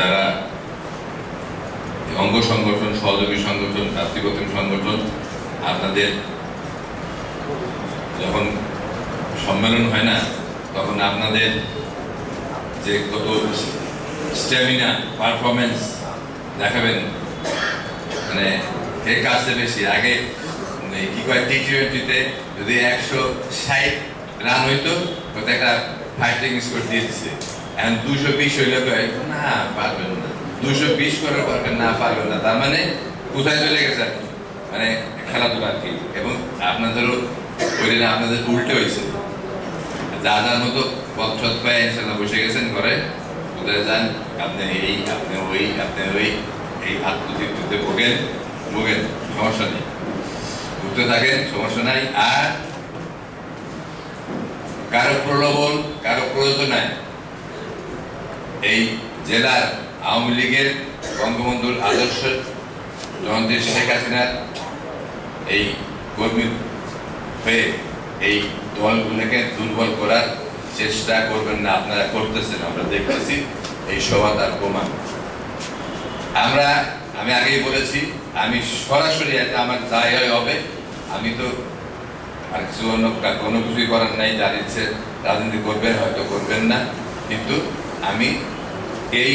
যারা অঙ্গ সংগঠন, সহযোগী সংগঠন আত্মীয়তম সংগঠন, আপনাদের যখন সম্মেলন হয় না, তখন আপনাদের যে কত স্ট্যামিনা পারফরমেন্স দেখাবেন মানে কে কাজে বেশি? আগে মানে কি কয় টি টোয়েন্টিতে যদি একশো ষাট রান হইতো একটা ফাইটিং স্কোর দিয়ে দিচ্ছে দুশো বিশ হইলে না পারবেন না। দুশো বিশ করে পারবেন না পারবেন না। তার মানে কোথায় চলে গেছে? মানে খেলাধুলা কি। এবং আপনাদেরও ওই দিনে আপনাদের উল্টে হয়েছে। যার মতো পথ পায়ে ইনশাল্লাহ বসে গেছেন ঘরে। কোথায় যান? আপনি এই, আপনি ওই আপনি ওই। এই হাত তুলতে ভোগেন ভোগেন, সমস্যা নেই। ঘুরতে থাকেন, সমস্যা নাই। আর কারও প্রলোভন, কারও প্রয়োজনায় এই জেলার আওয়ামী লীগের বঙ্গবন্ধুর আদর্শ জয়ন্তী শেখ হাসিনার এই কর্মী হয়ে এই দলগুলোকে দুর্বল করার চেষ্টা করবেন না, আপনারা করতেছেন, আমরা দেখতেছি এই সভা তার প্রমাণ। আমরা, আমি আগেই বলেছি, আমি সরাসরি এটা আমার দায় হয় হবে, আমি তো আর কিছু অন্য কোনো কিছুই করার নাই, যার ইচ্ছে রাজনীতি করবেন, হয়তো করবেন না, কিন্তু আমি এই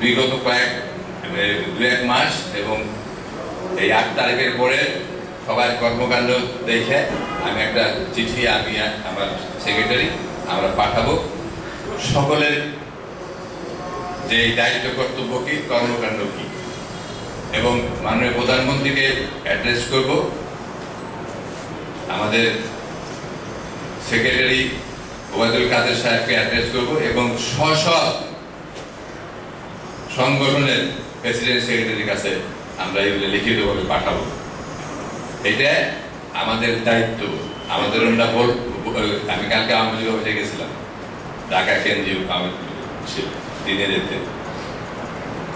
বিগত কয়েক দু এক মাস এবং এই আট তারিখের পরে সবার কর্মকাণ্ড দেখে আমি একটা চিঠি আমি আমার সেক্রেটারি আমরা পাঠাবো। সকলের যে দায়িত্ব কর্তব্য কি, কর্মকাণ্ড কি? এবং মাননীয় প্রধানমন্ত্রীকে অ্যাড্রেস করব। আমাদের সেক্রেটারি ওবায়দুল কাদের সাহেবকে অ্যাড্রেস করব এবং স্ব সংগঠনের প্রেসিডেন্ট সেক্রেটারির কাছে আমরা এগুলো লিখিতভাবে পাঠাবো। এটা আমাদের দায়িত্ব। আমাদের আমরা বল আমি কালকে আওয়ামী লীগ অফিসে গেছিলাম। ঢাকা কেন্দ্রীয় আওয়ামী দিনে যেতে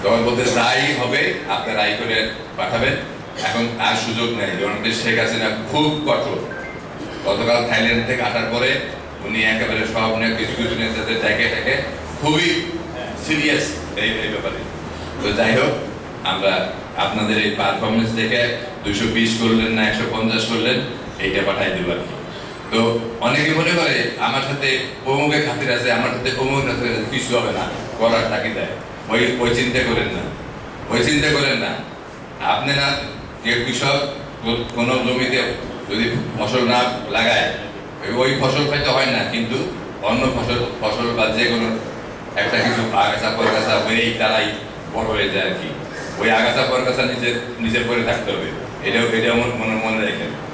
তখন বলতে যাই হবে, আপনার আই করে পাঠাবেন। এখন আর সুযোগ নেই। জননেত্রী শেখ হাসিনা খুব কঠোর। গতকাল থাইল্যান্ড থেকে আসার পরে উনি একেবারে সব নিয়ে কিছু কিছু নেতাদের ডেকে ডেকে খুবই সিরিয়াস এই এই ব্যাপারে। তো যাই হোক, আমরা আপনাদের এই পারফরমেন্স দেখে দুশো বিশ করলেন না, একশো পঞ্চাশ করলেন, এইটা পাঠাই দেবো আর কি। তো অনেকে মনে করে, আমার সাথে অমুকের খাতির আছে, আমার সাথে আছে, কিছু হবে না, করার তাকি দেয়। ওই ওই চিন্তা করেন না। ওই চিন্তা করেন না। আপনারা যে কৃষক, কোনো জমিতে যদি ফসল না লাগায় ওই- ফসল খাইতে হয় না, কিন্তু অন্য ফসল ফসল বা যে কোনো একটা কিছু আগাছা পরগাছা বেড়েই তারাই বড় হয়ে যায় আর কি। ওই আগাছা পরগাছা নিজের নিজের পরে থাকতে হবে। এটাও এটাও মনে মনে রেখেন।